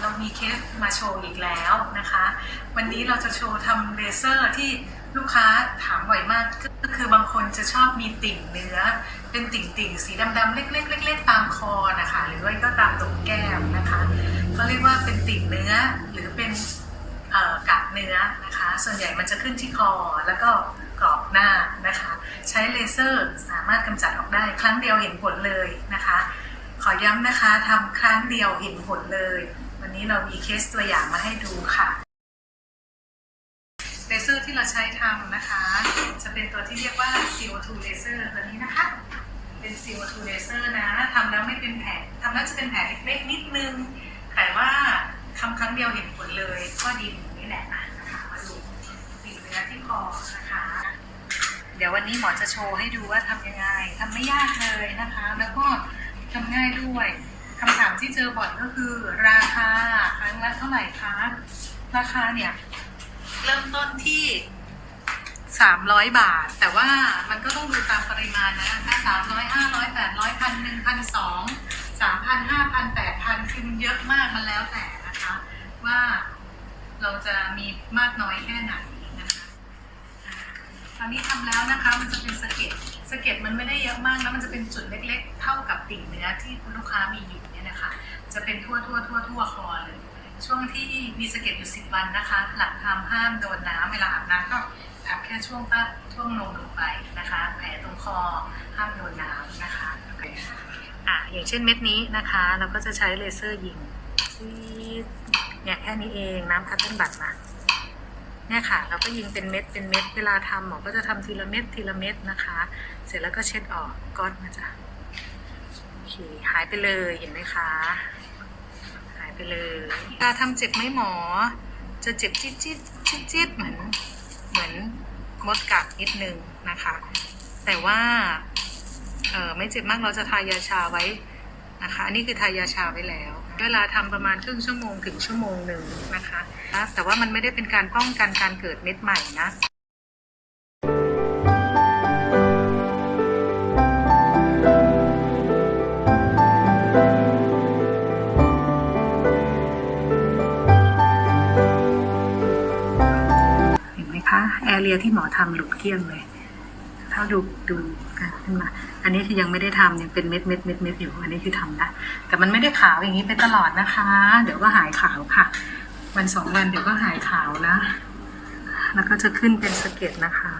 เรามีเคสมาโชว์อีกแล้วนะคะ วันนี้เราจะโชว์ทำเลเซอร์ที่ลูกค้าถามบ่อยมาก ก็คือบางคนจะชอบมีติ่งเนื้อ เป็นติ่งติ่งสีดำๆเล็กๆเล็กๆตามคอนะคะหรือว่าก็ตามตรงแก้มนะคะเขาเรียกว่าเป็นติ่งเนื้อหรือเป็นกากเนื้อนะคะ ส่วนใหญ่มันจะขึ้นที่คอแล้วก็กรอบหน้านะคะ ใช้เลเซอร์สามารถกำจัดออกได้ครั้งเดียวเห็นผลเลยนะคะ ขอย้ำนะคะทำครั้งเดียวเห็นผลเลย วันนี้เรามีเคสตัวอย่างมาให้ดูค่ะเลเซอร์ที่เราใช้ทำนะคะ จะเป็นตัวที่เรียกว่า CO2 laser ตัวนี้นะคะ เป็น CO2 laser นะทำแล้วไม่เป็นแผลทำแล้วจะเป็นแผลเล็กๆนิดนึง แต่ว่าทำครั้งเดียวเห็นผลเลยก็ดีตรงนี้แหละนะคะมาดูติดเนื้อที่คอนะคะ เดี๋ยววันนี้หมอจะโชว์ให้ดูว่าทำยังไงทำไม่ยากเลยนะคะ แล้วก็ทำง่ายด้วย ที่เจอบ่อยก็คือ ราคาครั้งละเท่าไหร่คะ ราคาเนี่ย เริ่มต้นที่สามร้อยบาท แต่ว่ามันก็ต้องดูตามปริมาณนะถ้าสามร้อยห้าร้อยแปดร้อยพันหนึ่งพันสองสามพันห้าพันแปดพันคือมันเยอะมากมันแล้วแต่นะคะ ว่าเราจะมีมากน้อยแค่ไหน ตอนนี้ทำแล้วนะคะ มันจะเป็นสะเก็ดสะเก็ดมันไม่ได้เยอะมากแล้วมันจะเป็นจุดเล็กๆ เท่ากับติ่งเนื้อที่คุณลูกค้ามีอยู่เนี่ยนะคะ จะเป็นทั่วทั่วทั่วทั่วคอเลย ช่วงที่มีสะเก็ดอยู่สิบวันนะคะ หลังทำห้ามโดนน้ำเวลาอาบน้ำก็อาบแค่ช่วงใต้ช่วงนมลงไปนะคะ แผลตรงคอห้ามโดนน้ำนะคะอะอย่างเช่นเม็ดนี้นะคะ เราก็จะใช้เลเซอร์ยิงเนี่ยแค่นี้เองน้ำคัตเติ้ลบัตนะ เนี่ยค่ะ เราก็ยิงเป็นเม็ดเป็นเม็ดเวลาทำหมอก็จะทำทีละเม็ดทีละเม็ดนะคะ เสร็จแล้วก็เช็ดออกก้อนมาจ้ะโอเคหายไปเลยเห็นไหมคะ หายไปเลยเวลาทำเจ็บไหมหมอ จะเจ็บจี๊ดจี๊ดจี๊ดจี๊ดเหมือนเหมือนมดกัดนิดนึงนะคะ แต่ว่าเออไม่เจ็บมากเราจะทายาชาไว้นะคะ อันนี้คือทายาชาไว้แล้ว เวลาทำประมาณครึ่งชั่วโมงถึงชั่วโมงหนึ่งนะคะแต่ว่ามันไม่ได้เป็นการป้องกันการเกิดเม็ดใหม่นะเห็นไหมคะแอเรียที่หมอทำหลุดเกลี้ยงเลย เท่าดูดูกันขึ้นมา อันนี้คือยังไม่ได้ทำยังเป็นเม็ดเม็ดเม็ดเม็ดอยู่ อันนี้คือทำนะแต่มันไม่ได้ขาวอย่างนี้ไปตลอดนะคะ เดี๋ยวก็หายขาวค่ะ วันสองวันเดี๋ยวก็หายขาวนะ แล้วก็จะขึ้นเป็นสะเก็ดนะคะ